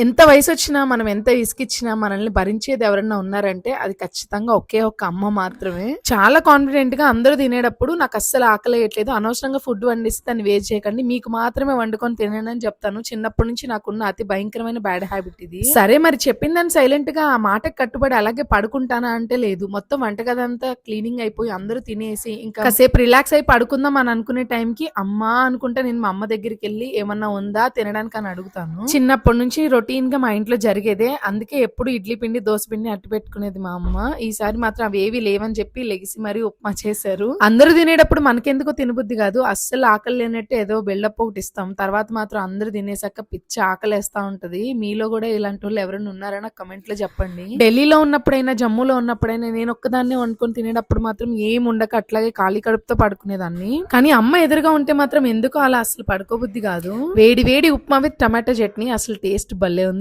ఎంత వయసు వచ్చినా మనం ఎంత ఇసుకిచ్చినా మనల్ని భరించేది ఎవరన్నా ఉన్నారంటే అది ఖచ్చితంగా ఒకే ఒక అమ్మ మాత్రమే. చాలా కాన్ఫిడెంట్గా అందరూ తినేటప్పుడు నాకు అస్సలు ఆకలేయట్లేదు. అనవసరంగా ఫుడ్ వండిస్తే దాన్ని వేస్ట్ చేయకండి. మీకు మాత్రమే వండుకొని తినండి అని చెప్తాను. చిన్నప్పటి నుంచి నాకున్న అతి భయంకరమైన బ్యాడ్ హ్యాబిట్ ఇది. సరే మరి చెప్పిందని సైలెంట్గా ఆ మాటకు కట్టుబడి అలాగే పడుకుంటానా అంటే లేదు. మొత్తం వంటగదంతా క్లీనింగ్ అయిపోయి అందరూ తినేసి ఇంకా కాసేపు రిలాక్స్ అయి పడుకుందాం అని అనుకునే టైంకి అమ్మా అనుకుంటే నేను మా అమ్మ దగ్గరికి వెళ్ళి ఏమన్నా ఉందా తినడానికి అని అడుగుతాను. చిన్నప్పటి నుంచి రొటీన్గా మా ఇంట్లో జరిగేదే. అందుకే ఎప్పుడు ఇడ్లీ పిండి దోశ పిండి అట్టు పెట్టుకునేది మా అమ్మ. ఈసారి మాత్రం అవి ఏవి లేవని చెప్పి లెగిసి మరీ ఉప్మా చేశారు. అందరూ తినేటప్పుడు మనకెందుకో తినబుద్ధి కాదు. అస్సలు ఆకలి లేనట్టు ఏదో బిల్డప్ ఒకటి ఇస్తాం. తర్వాత మాత్రం అందరూ తినేసాక పిచ్చి ఆకలేస్తా ఉంటది. మీలో కూడా ఇలాంటి వాళ్ళు ఎవరైనా ఉన్నారా? నాకు కమెంట్లో చెప్పండి. ఢిల్లీలో ఉన్నప్పుడైనా జమ్మూలో ఉన్నప్పుడైనా నేను ఒక్కదాన్నే వండుకొని తినేటప్పుడు మాత్రం ఏం ఉండక అట్లాగే ఖాళీ కడుపుతో పడుకునేదాన్ని. కానీ అమ్మ ఎదురుగా ఉంటే మాత్రం ఎందుకో అలా అసలు పడుకోబుద్ధి కాదు. వేడి వేడి ఉప్మా విత్ టమాటో చట్నీ. అసలు టేస్ట్ బల్ ఉంది